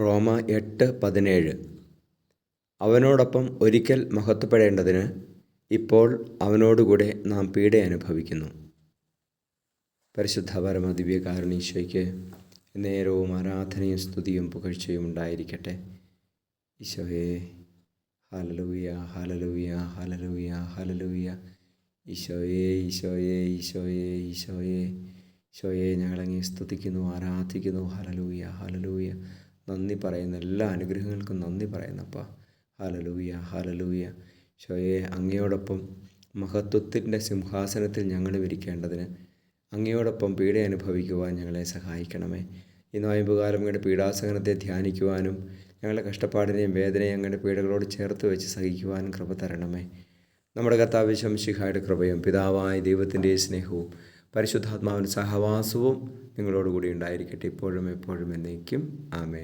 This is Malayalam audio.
റോമ എട്ട് പതിനേഴ്. അവനോടൊപ്പം ഒരിക്കൽ മഹത്വപ്പെടേണ്ടതിന് ഇപ്പോൾ അവനോടുകൂടെ നാം പീഡ അനുഭവിക്കുന്നു. പരിശുദ്ധ പരമ ദിവ്യകാരുണീശോയ്ക്ക് നേരവും ആരാധനയും സ്തുതിയും പുകഴ്ചയും ഉണ്ടായിരിക്കട്ടെ. ഈശോയെ ഹലലൂയ ഹലലൂയ ഹലലൂയ ഹലലൂയ ഈശോയെ ഈശോയെ ഈശോയെ ഈശോയെ. ഈശോയെ ഞങ്ങളങ്ങേ സ്തുതിക്കുന്നു ആരാധിക്കുന്നു. ഹലലൂയ ഹലലൂയ നന്ദി പറയുന്ന എല്ലാ അനുഗ്രഹങ്ങൾക്കും നന്ദി പറയുന്നപ്പ. ഹലലൂയ ഹലലൂയ ശോയെ അങ്ങയോടൊപ്പം മഹത്വത്തിന്റെ സിംഹാസനത്തിൽ ഞങ്ങൾ വിരിക്കേണ്ടതിന് അങ്ങയോടൊപ്പം പീഡ അനുഭവിക്കുവാൻ ഞങ്ങളെ സഹായിക്കണമേ. ഈ നോയമ്പുകാലം അങ്ങയുടെ പീഡാസഹനത്തെ ധ്യാനിക്കുവാനും ഞങ്ങളുടെ കഷ്ടപ്പാടിനെയും വേദനയും അങ്ങയുടെ പീഡകളോട് ചേർത്ത് വെച്ച് സഹിക്കുവാനും കൃപ തരണമേ. നമ്മുടെ കർത്താവ് ശംശിഹായുടെ കൃപയും പിതാവായ ദൈവത്തിന്റെ സ്നേഹവും പരിശുദ്ധാത്മാവിന്റെ സഹവാസവും നിങ്ങളോടുകൂടി ഉണ്ടായിരിക്കട്ടെ. ഇപ്പോഴും എപ്പോഴും എന്നേക്കും. ആമേ